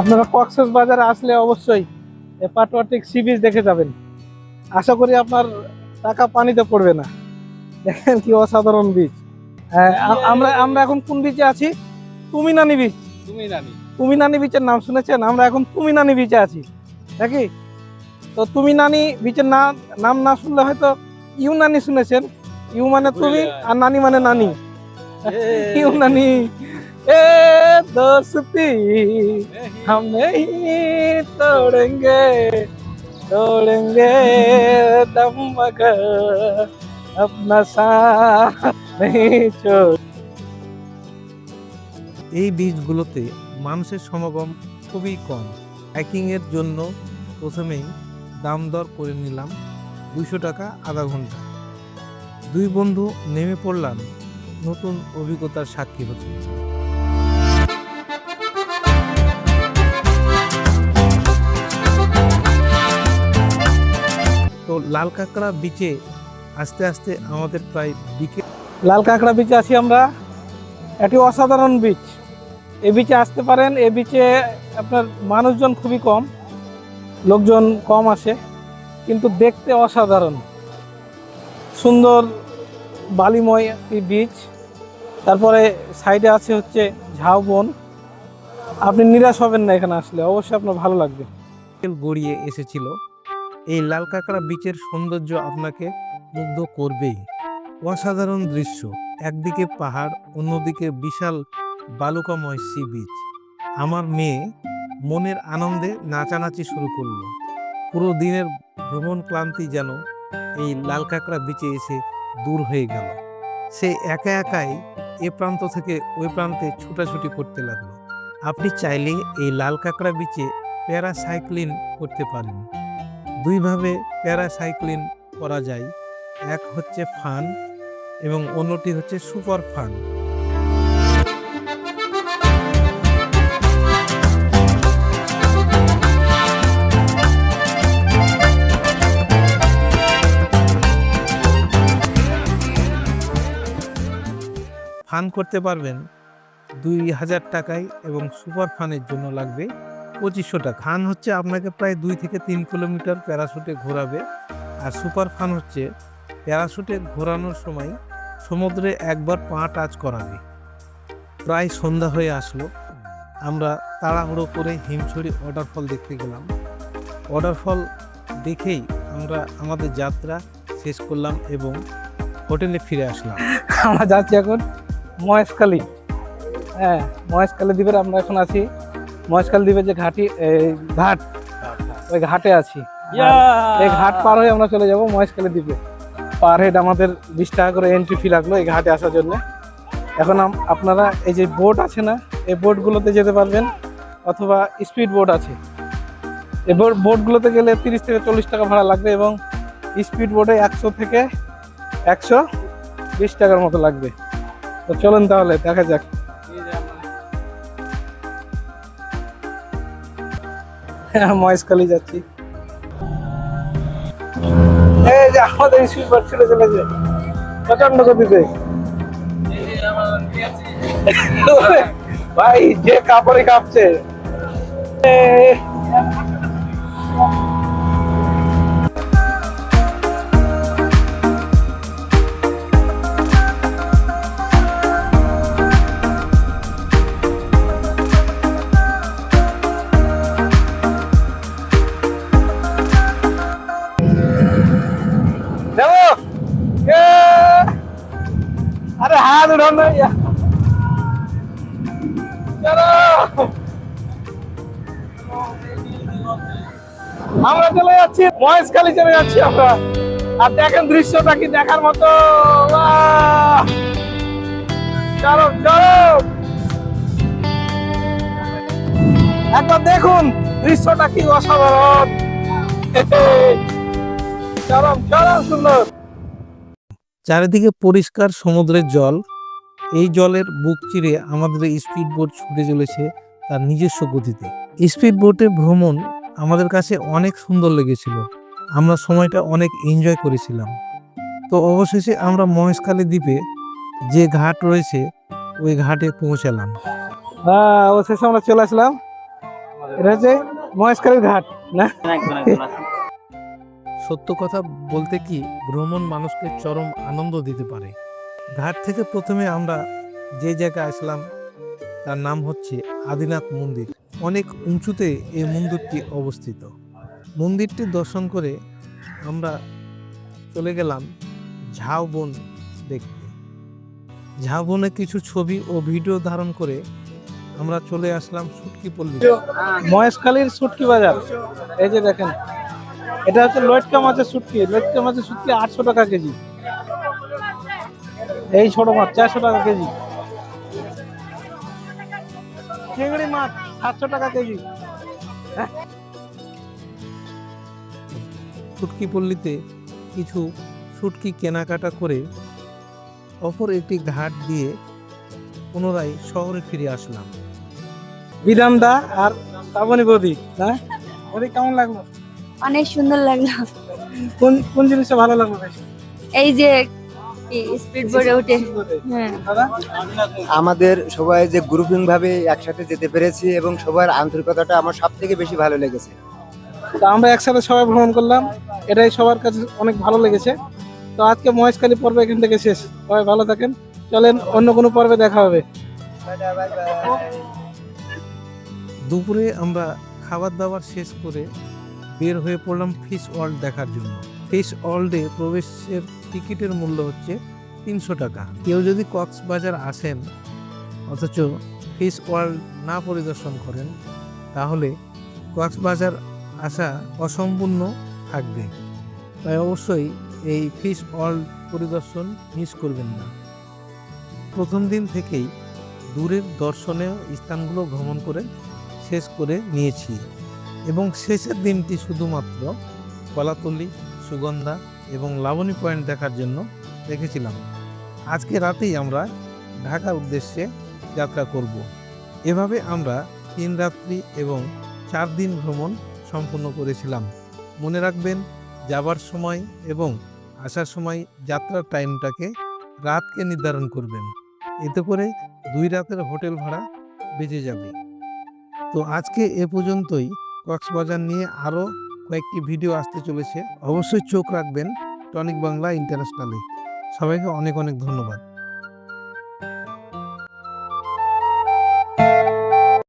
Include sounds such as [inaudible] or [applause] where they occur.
আপনারা কক্সেস বাজারে আসলে অবশ্যই এ পাটওয়াটিক সি বিচ দেখে যাবেন। আশা করি আপনার টাকা পানিতে পড়বে না। দেখেন কি অসাধারণ বীজ। আমরা আমরা এখন কোন বিচে আছি? তুমিনানি বিচ তুমি তুমিনানি বিচের নাম শুনেছেন? আমরা এখন তুমিনানি বিচে আছি। নাকি? তো তুমিনানি বিচের না নাম না শুনলে হয়তো ইউনানি শুনেছেন। ইউ মানে তুমি আর নানি মানে নানি। ইউ নানি এ দোস্তি हम नहीं तोड़ेंगे तोड़ेंगे दम मगर अपना साथ नहीं छोड़ এই বীজগুলোতে মানুষের সমাগম খুবই কম হাইকিংয়ের জন্য প্রথমেই দাম দর করে নিলাম দুইশো টাকা আধা ঘন্টা দুই বন্ধু নেমে পড়লাম নতুন অভিজ্ঞতার সাক্ষী হতে লাল কাঁকড়া বিচে আস্তে আস্তে আমাদের প্রায় বিকেল লাল কাঁকড়া বিচে আছি আমরা। এটি অসাধারণ বিচ এ বিচে আসতে পারেন এ বিচে আপনার মানুষজন খুবই কম লোকজন কম আসে কিন্তু দেখতে অসাধারণ। সুন্দর বালিময় একটি বিচ তারপরে সাইডে আছে হচ্ছে ঝাউবন আপনি নিরাশ হবেন না এখানে আসলে অবশ্যই আপনার ভালো লাগবে। গড়িয়ে এসেছিল। এই লাল কাঁকড়া বিচের সৌন্দর্য আপনাকে মুগ্ধ করবেই। অসাধারণ দৃশ্য। একদিকে পাহাড়, অন্যদিকে বিশাল বালুকাময় সি বিচ আমার মেয়ে মনের আনন্দে নাচানাচি শুরু করল। পুরো দিনের ভ্রমণ ক্লান্তি যেন এই লাল কাঁকড়া বিচে এসে দূর হয়ে গেল। সে একা একাই এ প্রান্ত থেকে ওই প্রান্তে ছুটাছুটি করতে লাগল। আপনি চাইলে এই লাল কাঁকড়া বিচে প্যারাসাইক্লিন করতে পারেন। দুইভাবে প্যারাসাইক্লিন করা যায়। এক হচ্ছে ফান এবং অন্যটি হচ্ছে সুপার ফান। ফান করতে পারবেন দুই হাজার টাকায় এবং সুপার ফানের জন্য লাগবে পঁচিশশো টাকা। ফান হচ্ছে আপনাকে প্রায় দুই থেকে তিন কিলোমিটার প্যারাশুটে ঘোরাবে। আর সুপার ফান হচ্ছে প্যারাশুটে ঘোরানোর সময় সমুদ্রে একবার পা টাচ করাবে। প্রায় সন্ধ্যা হয়ে আসলো। আমরা তাড়াহুড়ো করে হিমছড়ি ওয়াটারফল দেখতে গেলাম। ওয়াটারফল দেখেই আমরা আমাদের যাত্রা শেষ করলাম এবং হোটেলে ফিরে আসলাম। আমরা যাচ্ছি এখন মহেশখালী। হ্যাঁ মহেশখালী দ্বীপের আমরা এখন আছি। মহেশখালী দ্বীপের যে ঘাটি এই ঘাট ওই ঘাটে আছি। এই ঘাট পার হয়ে আমরা চলে যাব মহেশখালী দ্বীপে। পার হেড আমাদের বিশ টাকা করে এন্ট্রি ফি লাগল এই ঘাটে আসার জন্য। এখন আপনারা এই যে বোট আছে না এই বোটগুলোতে যেতে পারবেন অথবা স্পিড বোট আছে। এই বোট বোটগুলোতে গেলে তিরিশ থেকে চল্লিশ টাকা ভাড়া লাগবে এবং স্পিড বোটে একশো থেকে একশো বিশ টাকার মতো লাগবে। তো চলুন তাহলে দেখা যাক। [laughs] মহেশখালী যাচ্ছি। এই যে আমাদের স্পিড ছেড়ে চলেছে প্রচণ্ড গতিতে। [laughs] ভাই যে কাপড়ে কাঁপছে। ইয়া। আমরা চলে যাচ্ছি মহেশখালী চলে যাচ্ছি আমরা। আর দেখেন দৃশ্যটা কি দেখার মতো! চলো চলো। একবার দেখুন দৃশ্যটা কি অসাধারণ। চরম চরম সুন্দর। চারিদিকে পরিষ্কার সমুদ্রের জল। এই জলের বুক চিরে আমাদের স্পিড বোট ছুটে চলেছে তার নিজস্ব গতিতে। স্পিড বোটে ভ্রমণ আমাদের কাছে অনেক সুন্দর লেগেছিল। আমরা সময়টা অনেক এনজয় করেছিলাম। তো অবশেষে আমরা মহেশখালী দ্বীপে যে ঘাট রয়েছে ওই ঘাটে পৌঁছালাম। হ্যাঁ অবশেষে আমরা চলে আসলাম। এটা হচ্ছে মহেশখালীর ঘাট না? সত্য কথা বলতে কি ভ্রমণ মানুষকে চরম আনন্দ দিতে পারে? ঘাট থেকে প্রথমে আমরা যে জায়গায় আসলাম, তার নাম হচ্ছে আদিনাথ মন্দির। অনেক উঁচুতে এই মন্দিরটি অবস্থিত। মন্দিরটি দর্শন করে আমরা চলে গেলাম ঝাউবন দেখতে। ঝাউবনে কিছু ছবি ও ভিডিও ধারণ করে আমরা চলে আসলাম সুটকি পল্লী। মহেশখালীর শুটকি বাজার। এই যে দেখেন এটা হচ্ছে লটকা মাছের শুটকি লটকা মাছের শুটকি আটশো টাকা কেজি। এই ছোট মাছ চারশো টাকা কেজি। চিংড়ি মাছ সাতশো টাকা কেজি। শুটকি পল্লীতে কিছু শুটকি কেনাকাটা করে অপর একটি ঘাট দিয়ে পুনরায় শহরে ফিরে আসলাম। বিধান দা আর শ্রাবণী বদি হ্যাঁ? বৌদি কেমন লাগল? অনেক সুন্দর লাগল। কোন কোন জিনিসটা ভালো লাগল বেশি? এই যে স্পিড বোর্ডে উঠে। হ্যাঁ। দাদা? আমাদের সবাই যে গ্রুপিং ভাবে একসাথে যেতে পেরেছি এবং সবার আন্তরিকতাটা আমার সব থেকে বেশি ভালো লেগেছে। তো আমরা একসাথে সবাই ভ্রমণ করলাম। এটাই সবার কাছে অনেক ভালো লেগেছে। তো আজকে মহেশখালী পর্ব এখান থেকে শেষ। সবাই ভালো থাকেন। চলেন অন্য কোনো পর্বে দেখা হবে। দুপুরে আমরা খাবার দাবার শেষ করে বের হয়ে পড়লাম ফিশ ওয়ার্ল্ড দেখার জন্য। ফিশ ওয়ার্ল্ডে প্রবেশের টিকিটের মূল্য হচ্ছে তিনশো টাকা। কেউ যদি কক্সবাজার আসেন, অথচ ফিশ ওয়ার্ল্ড না পরিদর্শন করেন, তাহলে কক্সবাজার আসা অসম্পূর্ণ থাকবে। তাই অবশ্যই এই ফিশ ওয়ার্ল্ড পরিদর্শন মিস করবেন না। প্রথম দিন থেকেই দূরের দর্শনীয় স্থানগুলো ভ্রমণ করে শেষ করে নিয়েছি। এবং শেষের দিনটি শুধুমাত্র কলাতলি, সুগন্ধা এবং লাবণী পয়েন্ট দেখার জন্য রেখেছিলাম। আজকে রাতেই আমরা ঢাকার উদ্দেশ্যে যাত্রা করব। এভাবে আমরা তিন রাত্রি এবং চার দিন ভ্রমণ সম্পূর্ণ করেছিলাম। মনে রাখবেন, যাবার সময় এবং আসার সময় যাত্রার টাইমটাকে রাতকে নির্ধারণ করবেন। এতে করে দুই রাতের হোটেল ভাড়া বেঁচে যাবে। তো আজকে এ পর্যন্তই। কক্সবাজার নিয়ে আরও কয়েকটি ভিডিও আসতে চলেছে। অবশ্যই চোখ রাখবেন টনিক বাংলা ইন্টারন্যাশনালে। সবাইকে অনেক অনেক ধন্যবাদ।